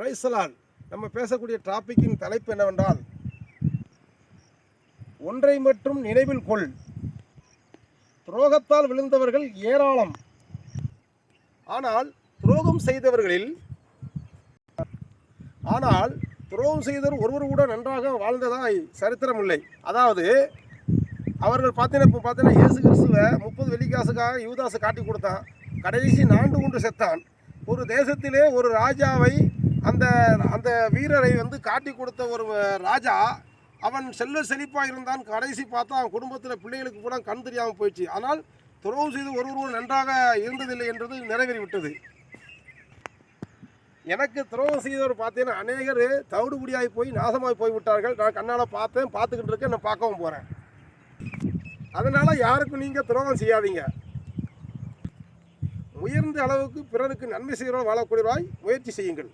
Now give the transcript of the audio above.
ரைசலால் நம்ம பேசக்கூடிய டாபிக்கின் தலைப்பு என்னவென்றால் ஒன்றை மட்டும் நினைவில் கொள். துரோகத்தால் விழுந்தவர்கள் ஏராளம். ஆனால் துரோகம் செய்தவர்களில் ஆனால் துரோகம் செய்தவர் ஒருவர் கூட நன்றாக வாழ்ந்ததாய் சரித்திரம் இல்லை அதாவது அவர்கள் பார்த்தீங்கன்னா இப்போ பார்த்தீங்கன்னா இயேசு கிறிஸ்துவை முப்பது வெள்ளிக்காசுக்காக யூதாசை காட்டி கொடுத்தான். கடைசி நான்கு கொண்டு செத்தான். ஒரு தேசத்திலே ஒரு ராஜாவை அந்த அந்த வீரரை வந்து காட்டி கொடுத்த ஒரு ராஜா அவன் செல்ல செழிப்பாக இருந்தான். கடைசி பார்த்தா அவன் குடும்பத்தில் பிள்ளைகளுக்கு கூட கண் தெரியாமல் போயிடுச்சு. ஆனால் துறவு செய்து ஒருவரும் நன்றாக இருந்ததில்லை என்றது நிறைவேறிவிட்டது எனக்கு துரோகம் செய்தவர் பார்த்தீங்கன்னா அநேகர் தவிடுபடியாகி போய் நாசமாகி போய் விட்டார்கள். நான் கண்ணால் பார்த்தேன் பார்த்துக்கிட்டு இருக்கேன் நான் பார்க்கவும் போகிறேன் அதனால் யாருக்கும் நீங்கள் துரோகம் செய்யாதீங்க. உயர்ந்த அளவுக்கு பிறருக்கு நன்மை செய்கிறவர்கள் வாழக்கூடியவாய் முயற்சி செய்யுங்கள்.